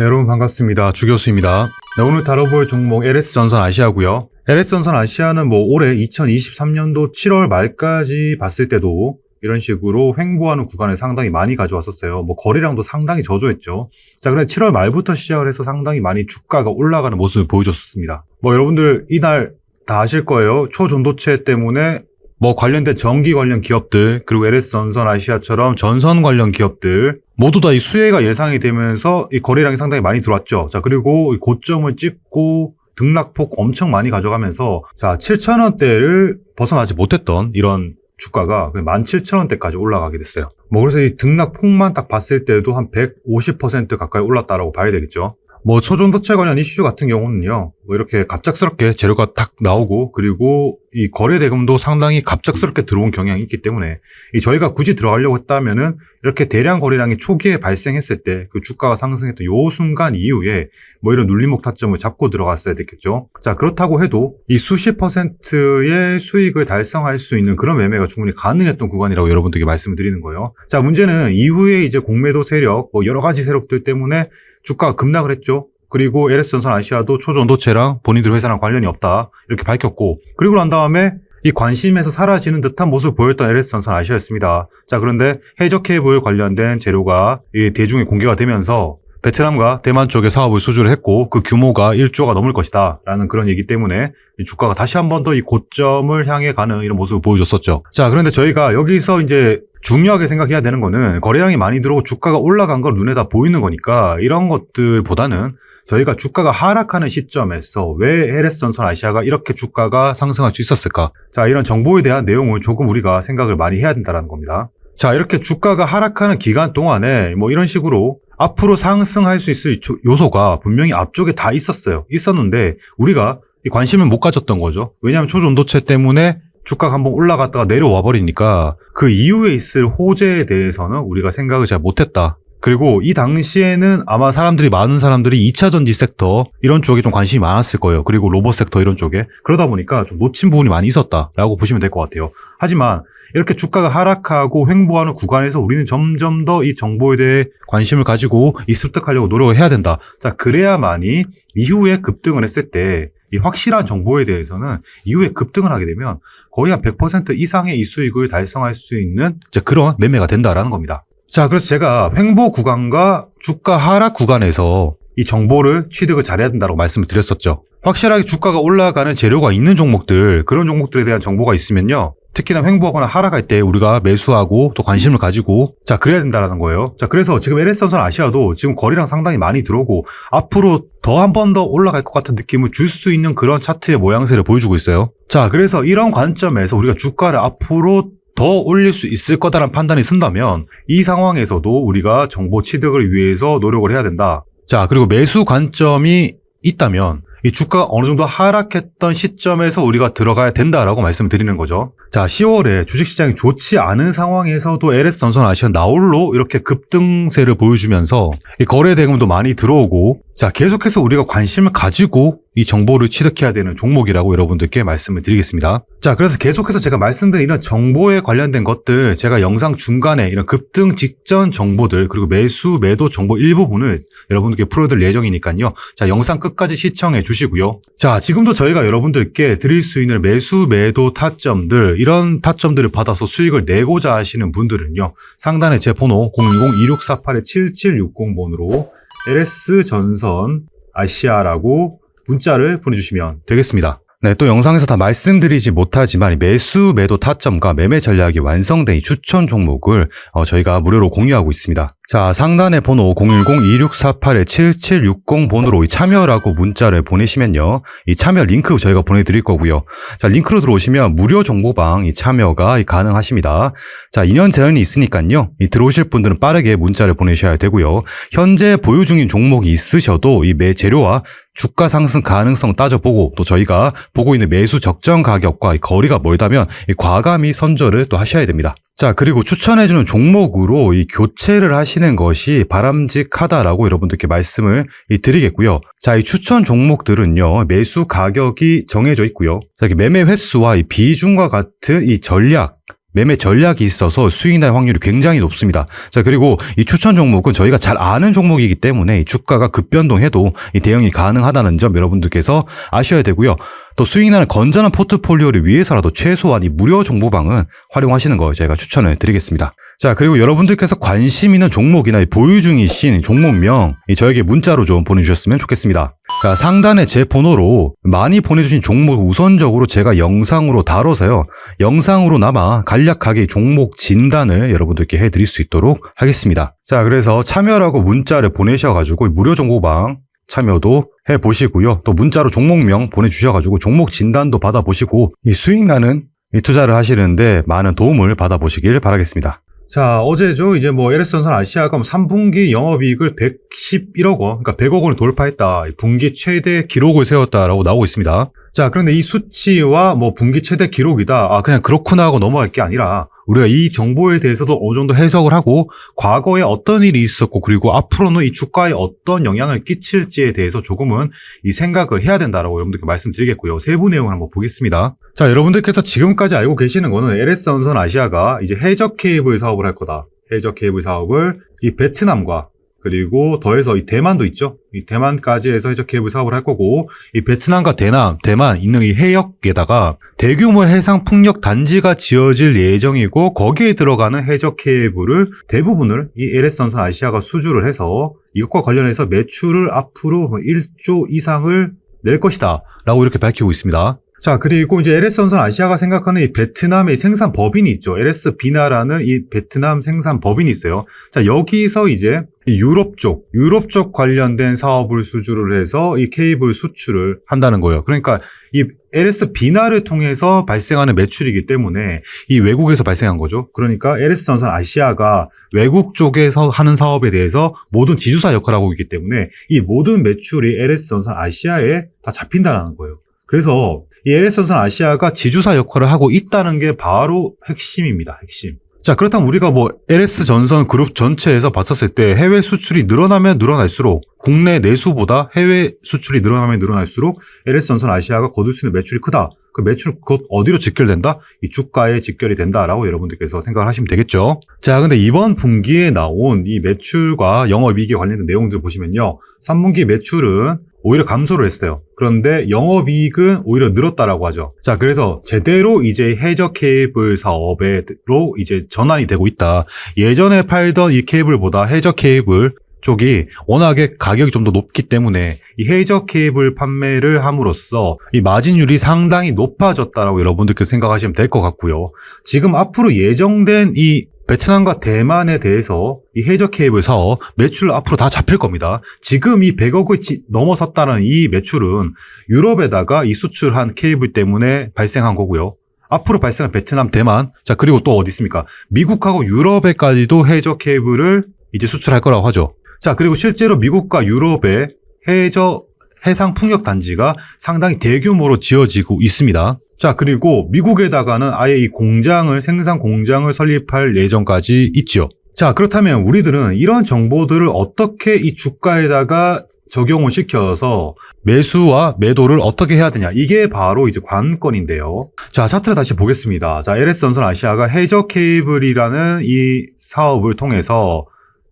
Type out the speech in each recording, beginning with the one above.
네, 여러분 반갑습니다. 주 교수입니다. 네, 오늘 다뤄볼 종목 LS전선 아시아고요. LS전선 아시아는 뭐 올해 2023년도 7월 말까지 봤을 때도 이런 식으로 횡보하는 구간을 상당히 많이 가져왔었어요. 뭐 거래량도 상당히 저조했죠. 자, 그런데 7월 말부터 시작을 해서 상당히 많이 주가가 올라가는 모습을 보여줬습니다. 뭐 여러분들 이날 다 아실 거예요. 초전도체 때문에 뭐 관련된 전기 관련 기업들 그리고 LS전선 아시아처럼 전선 관련 기업들 모두 다 이 수혜가 예상이 되면서 이 거래량이 상당히 많이 들어왔죠. 자 그리고 이 고점을 찍고 등락폭 엄청 많이 가져가면서 자 7,000원대를 벗어나지 못했던 이런 주가가 17,000원대까지 올라가게 됐어요. 뭐 그래서 이 등락폭만 딱 봤을 때도 한 150% 가까이 올랐다라고 봐야 되겠죠. 뭐 초전도체 관련 이슈 같은 경우는요, 뭐 이렇게 갑작스럽게 재료가 딱 나오고 그리고 이 거래 대금도 상당히 갑작스럽게 들어온 경향이 있기 때문에 이 저희가 굳이 들어가려고 했다면은 이렇게 대량 거래량이 초기에 발생했을 때 그 주가가 상승했던 요 순간 이후에 뭐 이런 눌림목 타점을 잡고 들어갔어야 됐겠죠. 자 그렇다고 해도 이 수십 퍼센트의 수익을 달성할 수 있는 그런 매매가 충분히 가능했던 구간이라고 여러분들께 말씀을 드리는 거예요. 자 문제는 이후에 이제 공매도 세력, 뭐 여러 가지 세력들 때문에 주가가 급락을 했죠. 그리고 LS전선 아시아도 초전도체랑 본인들 회사랑 관련이 없다 이렇게 밝혔고 그리고 난 다음에 이 관심에서 사라지는 듯한 모습을 보였던 LS전선 아시아였습니다. 자 그런데 해적 케이블 관련된 재료가 이 대중에 공개가 되면서 베트남과 대만 쪽에 사업을 수주를 했고 그 규모가 1조가 넘을 것이다 라는 그런 얘기 때문에 이 주가가 다시 한 번 더 이 고점을 향해 가는 이런 모습을 보여줬었죠. 자 그런데 저희가 여기서 이제 중요하게 생각해야 되는 거는 거래량이 많이 들어오고 주가가 올라간 걸 눈에 다 보이는 거니까 이런 것들보다는 저희가 주가가 하락하는 시점에서 왜 LS전선 아시아가 이렇게 주가가 상승할 수 있었을까? 자, 이런 정보에 대한 내용을 조금 우리가 생각을 많이 해야 된다는 겁니다. 자, 이렇게 주가가 하락하는 기간 동안에 뭐 이런 식으로 앞으로 상승할 수 있을 요소가 분명히 앞쪽에 다 있었어요. 있었는데 우리가 관심을 못 가졌던 거죠. 왜냐하면 초전도체 때문에 주가가 한번 올라갔다가 내려와 버리니까 그 이후에 있을 호재에 대해서는 우리가 생각을 잘 못했다. 그리고 이 당시에는 아마 사람들이 많은 사람들이 2차 전지 섹터 이런 쪽에 좀 관심이 많았을 거예요. 그리고 로봇 섹터 이런 쪽에 그러다 보니까 좀 놓친 부분이 많이 있었다라고 보시면 될 것 같아요. 하지만 이렇게 주가가 하락하고 횡보하는 구간에서 우리는 점점 더 이 정보에 대해 관심을 가지고 이 습득하려고 노력을 해야 된다. 자 그래야만이 이후에 급등을 했을 때 이 확실한 정보에 대해서는 이후에 급등을 하게 되면 거의 한 100% 이상의 이 수익을 달성할 수 있는 그런 매매가 된다라는 겁니다. 자, 그래서 제가 횡보 구간과 주가 하락 구간에서 이 정보를 취득을 잘해야 된다고 말씀을 드렸었죠. 확실하게 주가가 올라가는 재료가 있는 종목들, 그런 종목들에 대한 정보가 있으면요. 특히나 횡보하거나 하락할 때 우리가 매수하고 또 관심을 가지고 자 그래야 된다는 거예요. 자 그래서 지금 LS선선 아시아도 지금 거래량 상당히 많이 들어오고 앞으로 더 한 번 더 올라갈 것 같은 느낌을 줄 수 있는 그런 차트의 모양새를 보여주고 있어요. 자 그래서 이런 관점에서 우리가 주가를 앞으로 더 올릴 수 있을 거다라는 판단이 쓴다면 이 상황에서도 우리가 정보 취득을 위해서 노력을 해야 된다. 자, 그리고 매수 관점이 있다면 이 주가가 어느 정도 하락했던 시점에서 우리가 들어가야 된다라고 말씀드리는 거죠. 자, 10월에 주식시장이 좋지 않은 상황에서도 LS전선 아시아 나홀로 이렇게 급등세를 보여주면서 거래 대금도 많이 들어오고 자, 계속해서 우리가 관심을 가지고 이 정보를 취득해야 되는 종목이라고 여러분들께 말씀을 드리겠습니다. 자, 그래서 계속해서 제가 말씀드린 이런 정보에 관련된 것들, 제가 영상 중간에 이런 급등 직전 정보들, 그리고 매수, 매도 정보 일부분을 여러분들께 풀어드릴 예정이니까요. 자, 영상 끝까지 시청해 주시고요. 자, 지금도 저희가 여러분들께 드릴 수 있는 매수, 매도 타점들, 이런 타점들을 받아서 수익을 내고자 하시는 분들은요. 상단에 제 번호 010-2648-7760번으로 LS전선 아시아라고 문자를 보내주시면 되겠습니다. 네, 또 영상에서 다 말씀드리지 못하지만 매수, 매도 타점과 매매 전략이 완성된 이 추천 종목을 어, 저희가 무료로 공유하고 있습니다. 자, 상단의 번호 010-2648-7760번으로 참여라고 문자를 보내시면요. 이 참여 링크 저희가 보내드릴 거고요. 자, 링크로 들어오시면 무료 정보방 이 참여가 가능하십니다. 자, 2년 제한이 있으니까요. 이 들어오실 분들은 빠르게 문자를 보내셔야 되고요. 현재 보유 중인 종목이 있으셔도 이 매 재료와 주가 상승 가능성 따져보고 또 저희가 보고 있는 매수 적정 가격과 거리가 멀다면 과감히 선절을 또 하셔야 됩니다. 자, 그리고 추천해주는 종목으로 이 교체를 하시는 것이 바람직하다라고 여러분들께 말씀을 드리겠고요. 자, 이 추천 종목들은요, 매수 가격이 정해져 있고요. 자, 이렇게 매매 횟수와 이 비중과 같은 이 전략, 매매 전략이 있어서 수익 날 확률이 굉장히 높습니다. 자, 그리고 이 추천 종목은 저희가 잘 아는 종목이기 때문에 이 주가가 급변동해도 이 대응이 가능하다는 점 여러분들께서 아셔야 되고요. 또 나는 건전한 포트폴리오를 위해서라도 최소한 이 무료 정보방은 활용하시는 걸 제가 추천을 드리겠습니다. 자, 그리고 여러분들께서 관심 있는 종목이나 이 보유 중이신 종목명 이 저에게 문자로 좀 보내주셨으면 좋겠습니다. 자, 상단에 제 번호로 많이 보내주신 종목 우선적으로 제가 영상으로 다뤄서요. 영상으로나마 간략하게 종목 진단을 여러분들께 해드릴 수 있도록 하겠습니다. 자, 그래서 참여라고 문자를 보내셔가지고 무료 정보방 참여도 해 보시고요. 또 문자로 종목명 보내주셔가지고 종목 진단도 받아보시고 이 수익 나는 이 투자를 하시는데 많은 도움을 받아보시길 바라겠습니다. 자, 어제죠. 이제 뭐 LS전선 아시아가 뭐 3분기 영업이익을 111억 원, 그러니까 100억 원을 돌파했다. 분기 최대 기록을 세웠다라고 나오고 있습니다. 자, 그런데 이 수치와 뭐 분기 최대 기록이다. 아, 그냥 그렇구나 하고 넘어갈 게 아니라 우리가 이 정보에 대해서도 어느 정도 해석을 하고 과거에 어떤 일이 있었고 그리고 앞으로는 이 주가에 어떤 영향을 끼칠지에 대해서 조금은 이 생각을 해야 된다라고 여러분들께 말씀드리겠고요. 세부 내용을 한번 보겠습니다. 자, 여러분들께서 지금까지 알고 계시는 거는 LS전선 아시아가 이제 해적 케이블 사업을 할 거다. 해적 케이블 사업을 이 베트남과 그리고 더해서 이 대만도 있죠. 이 대만까지 해서 해적 케이블 사업을 할 거고 이 베트남과 대남, 대만 있는 이 해역에다가 대규모 해상 풍력 단지가 지어질 예정이고 거기에 들어가는 해적 케이블을 대부분을 이 LS전선 아시아가 수주를 해서 이것과 관련해서 매출을 앞으로 1조 이상을 낼 것이다. 라고 이렇게 밝히고 있습니다. 자, 그리고 이제 LS전선 아시아가 생각하는 이 베트남의 생산 법인이 있죠. LS 비나라는 이 베트남 생산 법인이 있어요. 자, 여기서 이제 이 유럽 쪽, 유럽 쪽 관련된 사업을 수주를 해서 이 케이블 수출을 한다는 거예요. 그러니까 이 LS 비나를 통해서 발생하는 매출이기 때문에 이 외국에서 발생한 거죠. 그러니까 LS 전선 아시아가 외국 쪽에서 하는 사업에 대해서 모든 지주사 역할을 하고 있기 때문에 이 모든 매출이 LS 전선 아시아에 다 잡힌다는 거예요. 그래서 이 LS전선 아시아가 지주사 역할을 하고 있다는 게 바로 핵심입니다. 핵심. 자, 그렇다면 우리가 뭐 LS전선 그룹 전체에서 봤었을 때 해외 수출이 늘어나면 늘어날수록 국내 내수보다 해외 수출이 늘어나면 늘어날수록 LS전선 아시아가 거둘 수 있는 매출이 크다. 그 매출 곧 어디로 직결된다? 이 주가에 직결이 된다라고 여러분들께서 생각을 하시면 되겠죠. 자, 근데 이번 분기에 나온 이 매출과 영업이익에 관련된 내용들 보시면요. 3분기 매출은 오히려 감소를 했어요. 그런데 영업이익은 오히려 늘었다라고 하죠. 자, 그래서 제대로 이제 해저 케이블 사업으로 이제 전환이 되고 있다. 예전에 팔던 이 케이블보다 해저 케이블 쪽이 워낙에 가격이 좀 더 높기 때문에 이 해저 케이블 판매를 함으로써 이 마진율이 상당히 높아졌다라고 여러분들께 생각하시면 될 것 같고요. 지금 앞으로 예정된 이 베트남과 대만에 대해서 이 해저 케이블 사업 매출 앞으로 다 잡힐 겁니다. 지금 이 100억을 치- 넘어섰다는 이 매출은 유럽에다가 이 수출한 케이블 때문에 발생한 거고요. 앞으로 발생한 베트남, 대만, 자 그리고 또 어디 있습니까? 미국하고 유럽에까지도 해저 케이블을 이제 수출할 거라고 하죠. 자 그리고 실제로 미국과 유럽에 해저 해상 풍력 단지가 상당히 대규모로 지어지고 있습니다. 자, 그리고 미국에다가는 아예 이 공장을, 생산 공장을 설립할 예정까지 있죠. 자, 그렇다면 우리들은 이런 정보들을 어떻게 이 주가에다가 적용을 시켜서 매수와 매도를 어떻게 해야 되냐. 이게 바로 이제 관건인데요. 자, 차트를 다시 보겠습니다. 자, LS전선 아시아가 해저 케이블이라는 이 사업을 통해서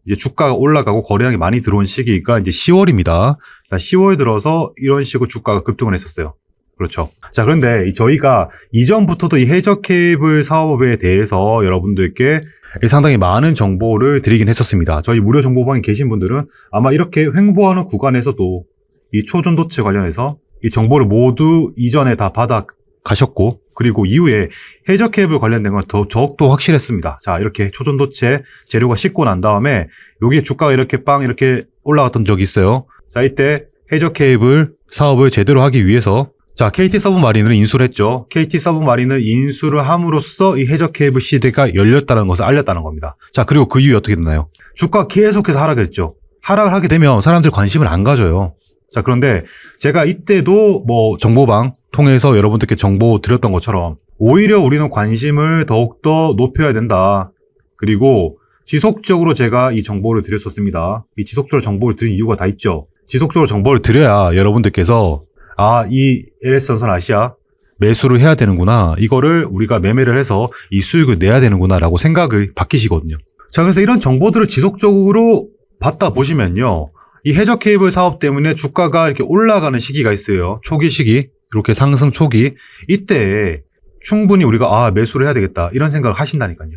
이제 주가가 올라가고 거래량이 많이 들어온 시기가 이제 10월입니다. 자, 10월 들어서 이런 식으로 주가가 급등을 했었어요. 그렇죠. 자, 그런데 이 저희가 이전부터도 이 해저 케이블 사업에 대해서 여러분들께 상당히 많은 정보를 드리긴 했었습니다. 저희 무료 정보방에 계신 분들은 아마 이렇게 횡보하는 구간에서도 이 초전도체 관련해서 이 정보를 모두 이전에 다 받아 가셨고 그리고 이후에 해저 케이블 관련된 건 더 더욱더 확실했습니다. 자, 이렇게 초전도체 재료가 식고 난 다음에 여기 주가가 이렇게 빵 이렇게 올라갔던 적이 있어요. 자, 이때 해저 케이블 사업을 제대로 하기 위해서 자, KT 서브마린을 인수를 했죠. KT 서브마린을 인수를 함으로써 이 해저 케이블 시대가 열렸다는 것을 알렸다는 겁니다. 자, 그리고 그 이후에 어떻게 됐나요? 주가 계속해서 하락했죠. 하락을 하게 되면 사람들 관심을 안 가져요. 자, 그런데 제가 이때도 뭐 정보방 통해서 여러분들께 정보 드렸던 것처럼 오히려 우리는 관심을 더욱더 높여야 된다. 그리고 지속적으로 제가 이 정보를 드렸었습니다. 이 지속적으로 정보를 드린 이유가 다 있죠. 지속적으로 정보를 드려야 여러분들께서 아, 이 LS전선 아시아 매수를 해야 되는구나. 이거를 우리가 매매를 해서 이 수익을 내야 되는구나 라고 생각을 바뀌시거든요. 자, 그래서 이런 정보들을 지속적으로 받다 보시면요. 이 해적 케이블 사업 때문에 주가가 이렇게 올라가는 시기가 있어요. 초기 시기, 이렇게 상승 초기. 이때 충분히 우리가 아, 매수를 해야 되겠다. 이런 생각을 하신다니까요.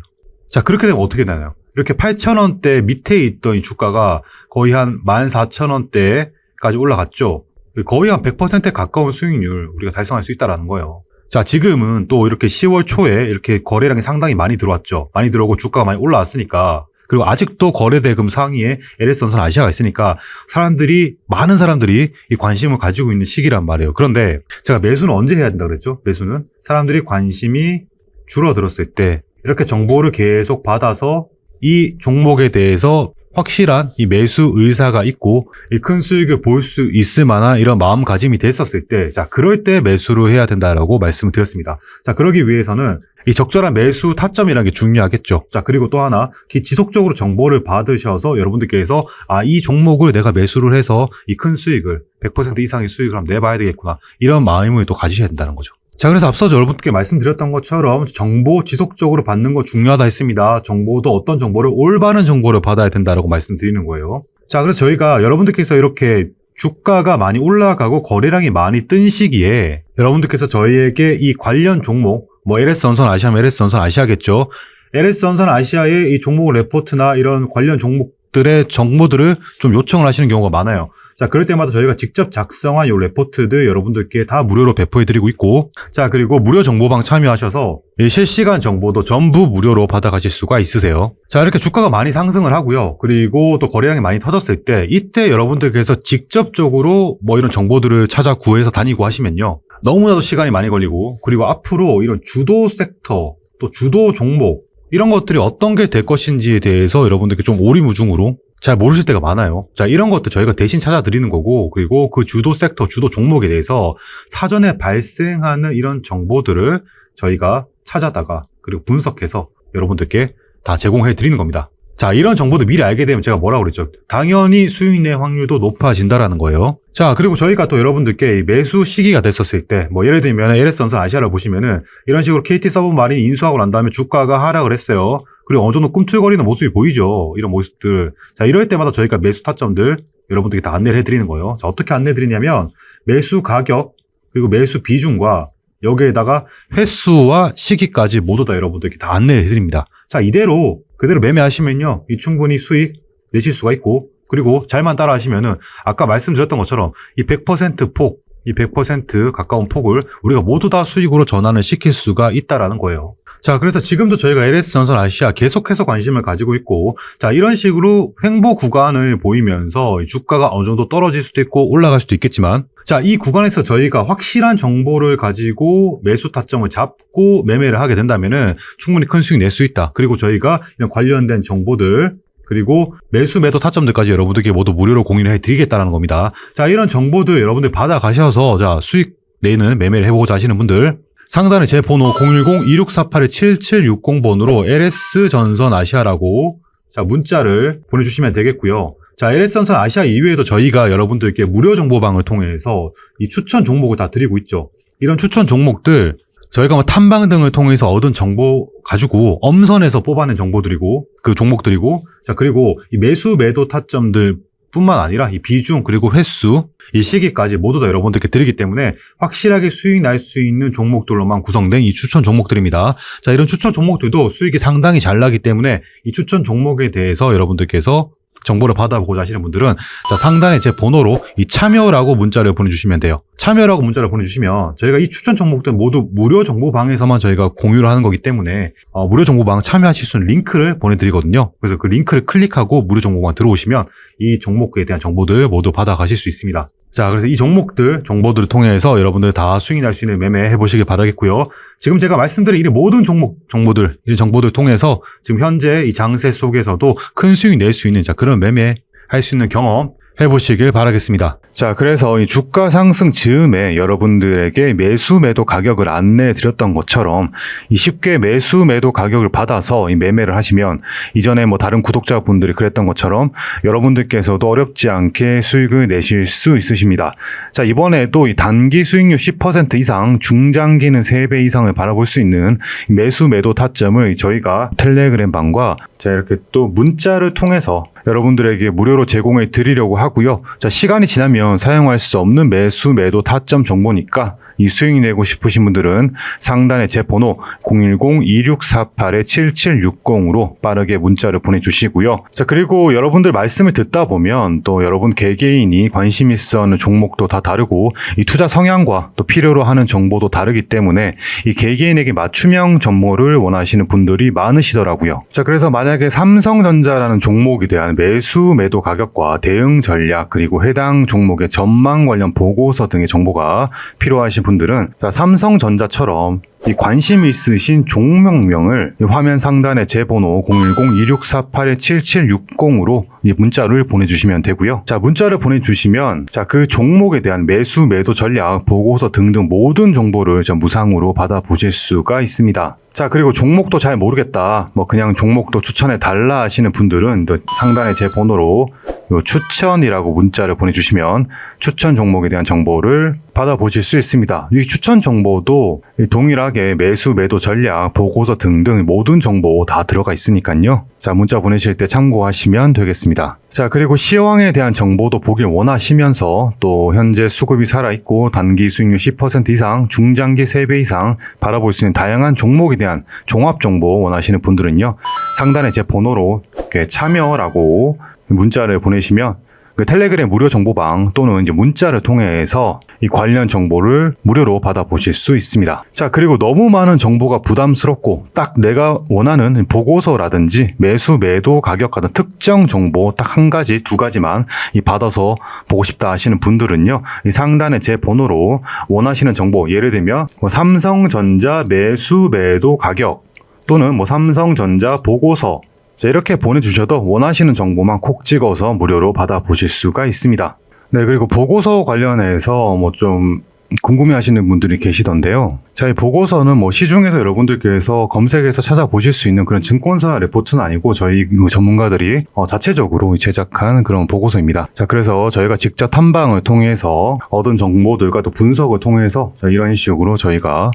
자, 그렇게 되면 어떻게 되나요? 이렇게 8,000원대 밑에 있던 이 주가가 거의 한 14,000원대까지 올라갔죠. 거의 한 100%에 가까운 수익률 우리가 달성할 수 있다라는 거예요. 자, 지금은 또 이렇게 10월 초에 이렇게 거래량이 상당히 많이 들어왔죠. 많이 들어오고 주가가 많이 올라왔으니까. 그리고 아직도 거래대금 상위에 LS선선 아시아가 있으니까 사람들이, 많은 사람들이 이 관심을 가지고 있는 시기란 말이에요. 그런데 제가 매수는 언제 해야 된다 그랬죠? 매수는 사람들이 관심이 줄어들었을 때 이렇게 정보를 계속 받아서 이 종목에 대해서 확실한 이 매수 의사가 있고 이 큰 수익을 볼 수 있을 만한 이런 마음가짐이 됐었을 때, 자, 그럴 때 매수를 해야 된다라고 말씀을 드렸습니다. 자, 그러기 위해서는 이 적절한 매수 타점이라는 게 중요하겠죠. 자, 그리고 또 하나, 기- 지속적으로 정보를 받으셔서 여러분들께서 아, 이 종목을 내가 매수를 해서 이 큰 수익을 100% 이상의 수익을 한번 내봐야 되겠구나. 이런 마음을 또 가지셔야 된다는 거죠. 자, 그래서 앞서 여러분께 말씀드렸던 것처럼 정보 지속적으로 받는 거 중요하다 했습니다. 정보도 어떤 정보를 올바른 정보를 받아야 된다라고 말씀드리는 거예요. 자, 그래서 저희가 여러분들께서 이렇게 주가가 많이 올라가고 거래량이 많이 뜬 시기에 여러분들께서 저희에게 이 관련 종목, 뭐 LS선선 아시아면 LS선선 아시아겠죠. LS선선 아시아의 이 종목 레포트나 이런 관련 종목들의 정보들을 좀 요청을 하시는 경우가 많아요. 자, 그럴 때마다 저희가 직접 작성한 이 레포트들 여러분들께 다 무료로 배포해드리고 있고, 자, 그리고 무료 정보방 참여하셔서 이 실시간 정보도 전부 무료로 받아가실 수가 있으세요. 자, 이렇게 주가가 많이 상승을 하고요. 그리고 또 거래량이 많이 터졌을 때, 이때 여러분들께서 직접적으로 뭐 이런 정보들을 찾아 구해서 다니고 하시면요. 너무나도 시간이 많이 걸리고, 그리고 앞으로 이런 주도 섹터, 또 주도 종목, 이런 것들이 어떤 게 될 것인지에 대해서 여러분들께 좀 오리무중으로 잘 모르실 때가 많아요. 자, 이런 것들 저희가 대신 찾아드리는 거고, 그리고 그 주도 섹터, 주도 종목에 대해서 사전에 발생하는 이런 정보들을 저희가 찾아다가, 그리고 분석해서 여러분들께 다 제공해 드리는 겁니다. 자, 이런 정보도 미리 알게 되면 제가 뭐라고 그랬죠? 당연히 수익내 확률도 높아진다라는 거예요. 자, 그리고 저희가 또 여러분들께 이 매수 시기가 됐었을 때, 뭐 예를 들면 LS선선 아시아를 보시면은 이런 식으로 KT 서브 마린이 인수하고 난 다음에 주가가 하락을 했어요. 그리고 어느 정도 꿈틀거리는 모습이 보이죠. 이런 모습들. 자, 이럴 때마다 저희가 매수 타점들 여러분들께 다 안내를 해드리는 거예요. 자, 어떻게 안내 드리냐면 매수 가격, 그리고 매수 비중과 여기에다가 횟수와 시기까지 모두 다 여러분들께 다 안내를 해드립니다. 자, 이대로 그대로 매매하시면요. 이 충분히 수익 내실 수가 있고 그리고 잘만 따라 하시면은 아까 말씀드렸던 것처럼 이 100% 폭, 이 100% 가까운 폭을 우리가 모두 다 수익으로 전환을 시킬 수가 있다라는 거예요. 자, 그래서 지금도 저희가 LS전선 아시아 계속해서 관심을 가지고 있고, 자, 이런 식으로 횡보 구간을 보이면서 이 주가가 어느 정도 떨어질 수도 있고 올라갈 수도 있겠지만, 자, 이 구간에서 저희가 확실한 정보를 가지고 매수 타점을 잡고 매매를 하게 된다면은 충분히 큰 수익 낼 수 있다. 그리고 저희가 이런 관련된 정보들, 그리고 매수 매도 타점들까지 여러분들께 모두 무료로 공유를 해드리겠다는 겁니다. 자, 이런 정보들 여러분들 받아 가셔서 자, 수익 내는 매매를 해보고자 하시는 분들, 상단에 제 번호 010-2648-7760번으로 LS전선 아시아라고 자, 문자를 보내주시면 되겠고요. 자, LS전선 아시아 이외에도 저희가 여러분들께 무료 정보방을 통해서 이 추천 종목을 다 드리고 있죠. 이런 추천 종목들 저희가 뭐 탐방 등을 통해서 얻은 정보 가지고 엄선해서 뽑아낸 정보들이고 그 종목들이고 자 그리고 이 매수 매도 타점들 뿐만 아니라 이 비중 그리고 횟수 이 시기까지 모두 다 여러분들께 드리기 때문에 확실하게 수익 날 수 있는 종목들로만 구성된 이 추천 종목들입니다. 자 이런 추천 종목들도 수익이 상당히 잘 나기 때문에 이 추천 종목에 대해서 여러분들께서 정보를 받아보고자 하시는 분들은 자 상단에 제 번호로 이 참여라고 문자를 보내주시면 돼요. 참여라고 문자를 보내주시면 저희가 이 추천 종목들 모두 무료 정보방에서만 저희가 공유를 하는 거기 때문에 어, 무료 정보방 참여하실 수 있는 링크를 보내드리거든요. 그래서 그 링크를 클릭하고 무료 정보방 들어오시면 이 종목에 대한 정보들 모두 받아가실 수 있습니다. 자, 그래서 이 종목들, 정보들을 통해서 여러분들 다 수익 날 수 있는 매매 해보시길 바라겠고요. 지금 제가 말씀드린 이 모든 종목, 정보들, 이 정보들 통해서 지금 현재 이 장세 속에서도 큰 수익 낼 수 있는 자, 그런 매매 할 수 있는 경험 해보시길 바라겠습니다. 자, 그래서 이 주가 상승 즈음에 여러분들에게 매수 매도 가격을 안내해 드렸던 것처럼 이 쉽게 매수 매도 가격을 받아서 이 매매를 하시면 이전에 뭐 다른 구독자분들이 그랬던 것처럼 여러분들께서도 어렵지 않게 수익을 내실 수 있으십니다. 자, 이번에도 이 단기 수익률 10% 이상, 중장기는 3배 이상을 바라볼 수 있는 이 매수 매도 타점을 저희가 텔레그램 방과 자, 이렇게 또 문자를 통해서 여러분들에게 무료로 제공해 드리려고 하고요. 자, 시간이 지나면 사용할 수 없는 매수 매도 타점 정보니까 이 수익 내고 싶으신 분들은 상단에 제 번호 010-2648-7760으로 빠르게 문자를 보내주시고요. 자, 그리고 여러분들 말씀을 듣다 보면 또 여러분 개개인이 관심 있어 하는 종목도 다 다르고 이 투자 성향과 또 필요로 하는 정보도 다르기 때문에 이 개개인에게 맞춤형 정보를 원하시는 분들이 많으시더라고요. 자, 그래서 만약에 삼성전자라는 종목에 대한 매수 매도 가격과 대응 전략 그리고 해당 종목의 전망 관련 보고서 등의 정보가 필요하신 분들은 자, 삼성전자처럼 이 관심 있으신 종목명을 이 화면 상단에 제 번호 010-2648-7760으로 이 문자를 보내주시면 되고요. 자, 문자를 보내주시면 자, 그 종목에 대한 매수, 매도 전략, 보고서 등등 모든 정보를 저 무상으로 받아보실 수가 있습니다. 자, 그리고 종목도 잘 모르겠다. 뭐 그냥 종목도 추천해 달라 하시는 분들은 또 상단에 제 번호로 요 추천이라고 문자를 보내주시면 추천 종목에 대한 정보를 받아보실 수 있습니다. 이 추천 정보도 이 동일하게 매수, 매도 전략, 보고서 등등 모든 정보 다 들어가 있으니까요. 자, 문자 보내실 때 참고하시면 되겠습니다. 자, 그리고 시황에 대한 정보도 보길 원하시면서 또 현재 수급이 살아있고 단기 수익률 10% 이상, 중장기 3배 이상 바라볼 수 있는 다양한 종목에 대한 종합 정보 원하시는 분들은요. 상단에 제 번호로 참여라고 문자를 보내시면 그 텔레그램 무료 정보방 또는 이제 문자를 통해서 이 관련 정보를 무료로 받아보실 수 있습니다. 자, 그리고 너무 많은 정보가 부담스럽고 딱 내가 원하는 보고서라든지 매수, 매도 가격 같은 특정 정보 딱 한 가지, 두 가지만 이 받아서 보고 싶다 하시는 분들은요. 이 상단에 제 번호로 원하시는 정보, 예를 들면 뭐 삼성전자 매수, 매도 가격 또는 뭐 삼성전자 보고서 자, 이렇게 보내주셔도 원하시는 정보만 콕 찍어서 무료로 받아보실 수가 있습니다. 네, 그리고 보고서 관련해서 뭐좀 궁금해 하시는 분들이 계시던데요. 자, 이 보고서는 뭐 시중에서 여러분들께서 검색해서 찾아보실 수 있는 그런 증권사 레포트는 아니고 저희 전문가들이 어, 자체적으로 제작한 그런 보고서입니다. 자, 그래서 저희가 직접 탐방을 통해서 얻은 정보들과 또 분석을 통해서 자, 이런 식으로 저희가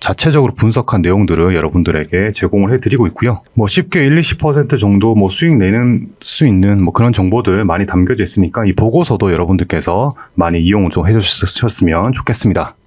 자체적으로 분석한 내용들을 여러분들에게 제공을 해드리고 있고요. 뭐 쉽게 1, 20% 정도 뭐 수익 내는 수 있는 뭐 그런 정보들 많이 담겨져 있으니까 이 보고서도 여러분들께서 많이 이용 좀 해주셨으면 좋겠습니다.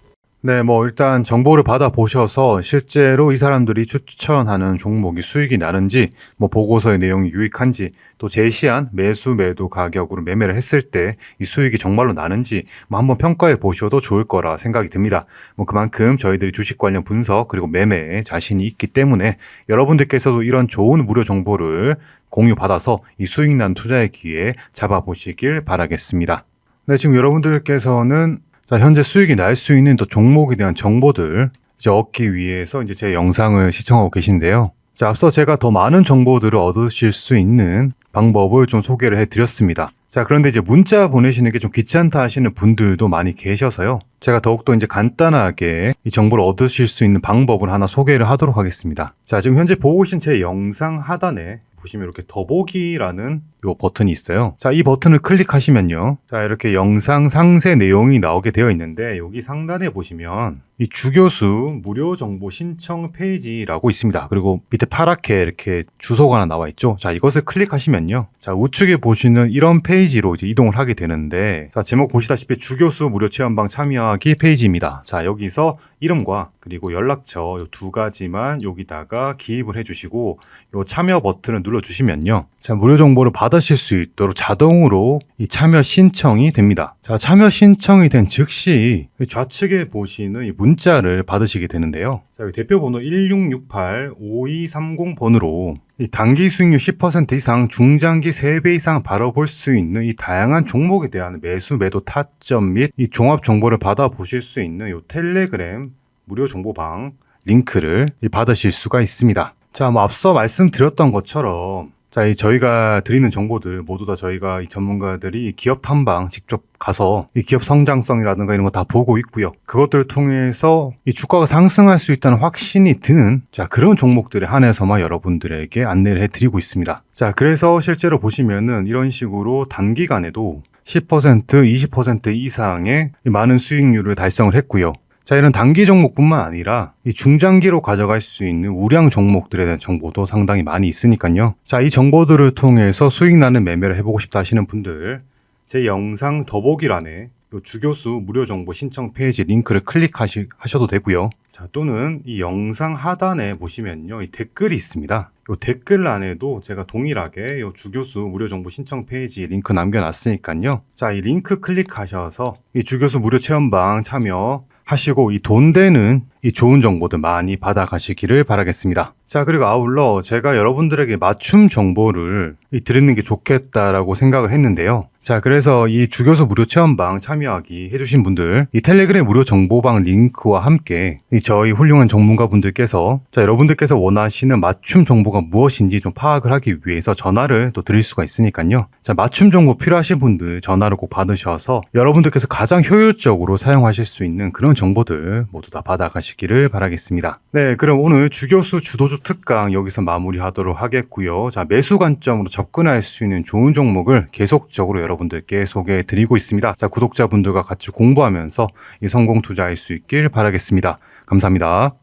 네, 뭐 일단 정보를 받아 보셔서 실제로 이 사람들이 추천하는 종목이 수익이 나는지, 뭐 보고서의 내용이 유익한지, 또 제시한 매수 매도 가격으로 매매를 했을 때 이 수익이 정말로 나는지 뭐 한번 평가해 보셔도 좋을 거라 생각이 듭니다. 뭐 그만큼 저희들이 주식 관련 분석 그리고 매매에 자신이 있기 때문에 여러분들께서도 이런 좋은 무료 정보를 공유 받아서 이 수익 난 투자의 기회 잡아 보시길 바라겠습니다. 네, 지금 여러분들께서는 자, 현재 수익이 날 수 있는 또 종목에 대한 정보들 이제 얻기 위해서 이제 제 영상을 시청하고 계신데요. 자, 앞서 제가 더 많은 정보들을 얻으실 수 있는 방법을 좀 소개를 해 드렸습니다. 자, 그런데 이제 문자 보내시는 게 좀 귀찮다 하시는 분들도 많이 계셔서요. 제가 더욱더 이제 간단하게 이 정보를 얻으실 수 있는 방법을 하나 소개를 하도록 하겠습니다. 자, 지금 현재 보고 계신 제 영상 하단에 보시면 이렇게 더보기라는 요 버튼이 있어요. 자, 이 버튼을 클릭하시면요. 자, 이렇게 영상 상세 내용이 나오게 되어 있는데 여기 상단에 보시면 이 주교수 무료 정보 신청 페이지라고 있습니다. 그리고 밑에 파랗게 이렇게 주소가 하나 나와 있죠. 자, 이것을 클릭하시면요. 자, 우측에 보시는 이런 페이지로 이제 이동을 하게 되는데 자, 제목 보시다시피 주교수 무료 체험방 참여하기 페이지입니다. 자, 여기서 이름과 그리고 연락처 요두 가지만 여기다가 기입을 해 주시고 요 참여 버튼을 눌러 주시면요. 자, 무료 정보를 받 으실 수 있도록 자동으로 이 참여 신청이 됩니다. 자, 참여 신청이 된 즉시 좌측에 보시는 이 문자를 받으시게 되는데요. 자, 대표 번호 1668-5230번으로 이 단기 수익률 10% 이상, 중장기 3배 이상 바라볼 수 있는 이 다양한 종목에 대한 매수, 매도 타점 및 이 종합 정보를 받아보실 수 있는 이 텔레그램 무료 정보방 링크를 이 받으실 수가 있습니다. 자, 뭐 앞서 말씀드렸던 것처럼 자, 이 저희가 드리는 정보들 모두 다 저희가 이 전문가들이 기업 탐방 직접 가서 이 기업 성장성이라든가 이런 거 다 보고 있고요. 그것들을 통해서 이 주가가 상승할 수 있다는 확신이 드는 자, 그런 종목들에 한해서만 여러분들에게 안내를 해 드리고 있습니다. 자, 그래서 실제로 보시면은 이런 식으로 단기간에도 10%, 20% 이상의 이 많은 수익률을 달성을 했고요. 자, 이런 단기 종목뿐만 아니라 이 중장기로 가져갈 수 있는 우량 종목들에 대한 정보도 상당히 많이 있으니까요. 자, 이 정보들을 통해서 수익 나는 매매를 해보고 싶다 하시는 분들, 제 영상 더보기란에 요 주교수 무료 정보 신청 페이지 링크를 클릭하셔도 되고요. 자, 또는 이 영상 하단에 보시면요. 이 댓글이 있습니다. 요 댓글란에도 제가 동일하게 요 주교수 무료 정보 신청 페이지 링크 남겨놨으니까요. 자, 이 링크 클릭하셔서 이 주교수 무료 체험방 참여 하시고 이 돈 되는 이 좋은 정보들 많이 받아가시기를 바라겠습니다. 자, 그리고 아울러 제가 여러분들에게 맞춤 정보를 이 드리는 게 좋겠다라고 생각을 했는데요. 자, 그래서 이 주교수 무료 체험방 참여하기 해주신 분들, 이 텔레그램 무료 정보방 링크와 함께 이 저희 훌륭한 전문가 분들께서 자, 여러분들께서 원하시는 맞춤 정보가 무엇인지 좀 파악을 하기 위해서 전화를 또 드릴 수가 있으니까요. 자, 맞춤 정보 필요하신 분들 전화를 꼭 받으셔서 여러분들께서 가장 효율적으로 사용하실 수 있는 그런 정보들 모두 다 받아가시기를 바라겠습니다. 네, 그럼 오늘 주교수 주도주 특강 여기서 마무리하도록 하겠고요. 자, 매수 관점으로 접근할 수 있는 좋은 종목을 계속적으로 여러분들께 소개해 드리고 있습니다. 자, 구독자분들과 같이 공부하면서 이 성공 투자할 수 있길 바라겠습니다. 감사합니다.